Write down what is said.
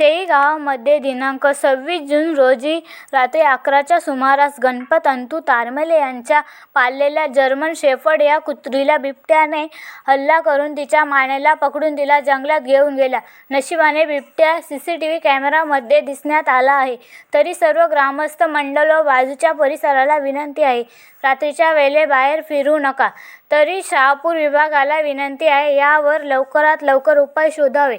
शेईगावमध्ये दिनांक सव्वीस जून रोजी रात्री अकराच्या सुमारास गणपत अंतू तारमले यांच्या पाळलेल्या जर्मन शेफर्ड या कुत्रीला बिबट्याने हल्ला करून तिच्या मानेला पकडून तिला जंगलात घेऊन गेला. नशिबाने बिबट्या सीसीटीव्ही कॅमेऱ्यामध्ये दिसण्यात आला आहे. तरी सर्व ग्रामस्थ मंडळ व बाजूच्या परिसराला विनंती आहे, रात्रीच्या वेळी बाहेर फिरू नका. तरी शहापूर विभागाला विनंती आहे, यावर लवकरात लवकर उपाय शोधावे.